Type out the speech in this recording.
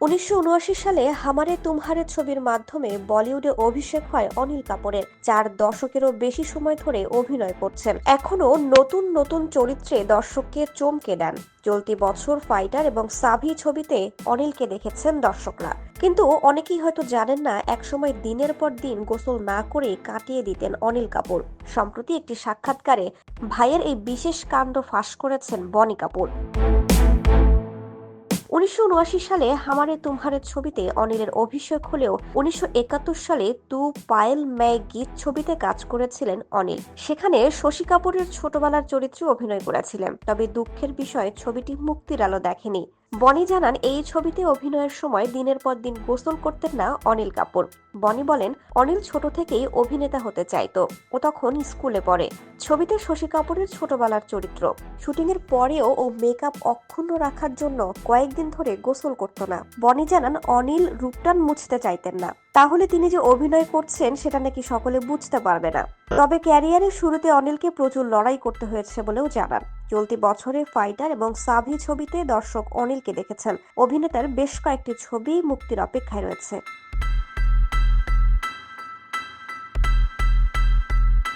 উনিশশো উনআশি সালে হামারে তুমহারে ছবির মাধ্যমে বলিউডে অভিষেক হয় অনিল কাপুরের চার দশকেরও বেশি সময় ধরে অভিনয় করছেন। এখনও নতুন নতুন চরিত্রে দর্শককে চমকে দেন। চলতি বছর ফাইটার এবং সাভি ছবিতে অনিলকে দেখেছেন দর্শকরা। কিন্তু অনেকেই হয়তো জানেন না, একসময় দিনের পর দিন গোসল না করে কাটিয়ে দিতেন অনিল কাপুর। সম্প্রতি একটি সাক্ষাৎকারে ভাইয়ের এই বিশেষ কাণ্ড ফাঁস করেছেন বনি কাপুর। উনিশশো উনআশি সালে হামারে তুমহারে ছবিতে অনিলের অভিষেক হলেও উনিশশো একাত্তর সালে তু পায়েল ম্যায় গীত ছবিতে কাজ করেছিলেন অনিল। সেখানে শশী কাপুরের ছোটবেলার চরিত্রে অভিনয় করেছিলেন, তবে দুঃখের বিষয় ছবিটি মুক্তির আলো দেখেনি। বনি জানান, এই ছবিতে অভিনয়ের সময় দিনের পর দিন গোসল করতেন না অনিল কাপুর। বনি বলেন, অনিল ছোট থেকেই অভিনেতা হতে চাইতো ও তখন স্কুলে পড়ে। ছবিতে শশী কাপুরের ছোটবেলার চরিত্র। শুটিংয়ের পরেও ও মেকআপ অক্ষুণ্ণ রাখার জন্য কয়েকদিন ধরে গোসল করত না। বনি জানান, অনিল রূপটান মুছতে চাইতেন না। তাহলে তিনি যে অভিনয় করছেন, সেটা নাকি সকলে বুঝতে পারবে না। তবে ক্যারিয়ারের শুরুতে অনিলকে প্রচুর লড়াই করতে হয়েছে বলেও জানান। চলতি বছরে ফাইটার এবং সাভি ছবিতে দর্শক অনিলকে দেখেছেন। অভিনেতার বেশ কয়েকটি ছবি মুক্তির অপেক্ষায় রয়েছে।